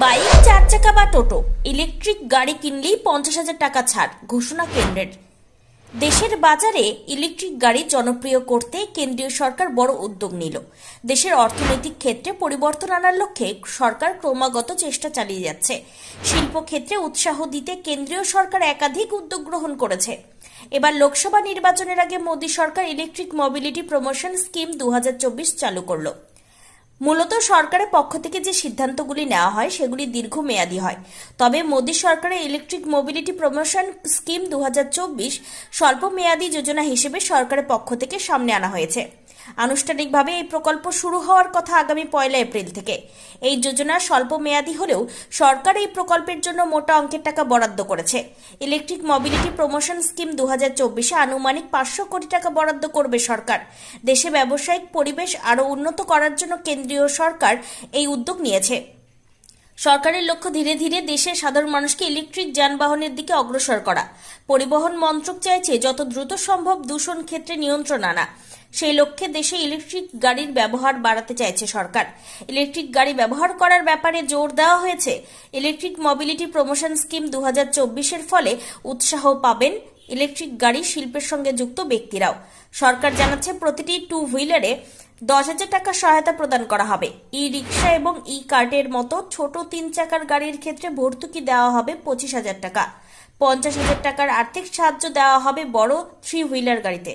Bike চার চাকা বা টোটো ইলেকট্রিক গাড়ি কিনলেই পঞ্চাশ হাজার টাকা ছাড়, ঘোষণা কেন্দ্রের। দেশের বাজারে ইলেকট্রিক গাড়ি জনপ্রিয় করতে কেন্দ্রীয় সরকার বড় উদ্যোগ নিল। দেশের অর্থনৈতিক ক্ষেত্রে পরিবর্তন আনার লক্ষ্যে সরকার ক্রমাগত চেষ্টা চালিয়ে যাচ্ছে। শিল্প ক্ষেত্রে উৎসাহ দিতে কেন্দ্রীয় সরকার একাধিক উদ্যোগ গ্রহণ করেছে। এবার লোকসভা নির্বাচনের আগে মোদী সরকার ইলেকট্রিক মোবিলিটি প্রমোশন স্কিম দু হাজার চব্বিশ চালু করল। মূলত সরকারের পক্ষ থেকে যে সিদ্ধান্তগুলি নেওয়া হয়, সেগুলি দীর্ঘমেয়াদী হয়। তবে মোদী সরকারের ইলেকট্রিক মোবিলিটি প্রমোশন স্কিম দু হাজার চব্বিশ স্বল্প মেয়াদী যোজনা হিসেবে সরকারের পক্ষ থেকে সামনে আনা হয়েছে। আনুষ্ঠানিকভাবে এই প্রকল্প শুরু হওয়ার কথা আগামী পয়লা এপ্রিল থেকে। এই যোজনা স্বল্প মেয়াদী হলেও সরকার এই প্রকল্পের জন্য মোটা অঙ্কের টাকা বরাদ্দ করেছে। ইলেকট্রিক মোবিলিটি প্রমোশন স্কিম দু হাজার চব্বিশে আনুমানিক পাঁচশো কোটি টাকা বরাদ্দ করবে সরকার। দেশে ব্যবসায়িক পরিবেশ আরও উন্নত করার জন্য কেন্দ্রীয় সরকার এই উদ্যোগ নিয়েছে। সরকারের লক্ষ্য ধীরে ধীরে দেশের সাধারণ মানুষকে ইলেকট্রিক যানবাহনের দিকে অগ্রসর করা। পরিবহন মন্ত্রক চাইছে যত দ্রুত সম্ভব দূষণ ক্ষেত্রে নিয়ন্ত্রণ আনা। সেই লক্ষ্যে দেশে ইলেকট্রিক গাড়ির ব্যবহার বাড়াতে চাইছে সরকার। ইলেকট্রিক গাড়ি ব্যবহার করার ব্যাপারে জোর দেওয়া হয়েছে। ইলেকট্রিক মোবিলিটি প্রমোশন স্কিম দু হাজার ফলে উৎসাহ পাবেন ইলেকট্রিক গাড়ি শিল্পের সঙ্গে যুক্ত ব্যক্তিরাও। সরকার জানাচ্ছে প্রতিটি টু হুইলারে দশ হাজার টাকা সহায়তা প্রদান করা হবে। ই রিক্সা এবং ই কার্টের মতো ছোট তিন চাকার গাড়ির ক্ষেত্রে ভর্তুকি দেওয়া হবে পঁচিশ হাজার টাকা। পঞ্চাশ হাজার টাকার আর্থিক সাহায্য দেওয়া হবে বড় থ্রি হুইলার গাড়িতে।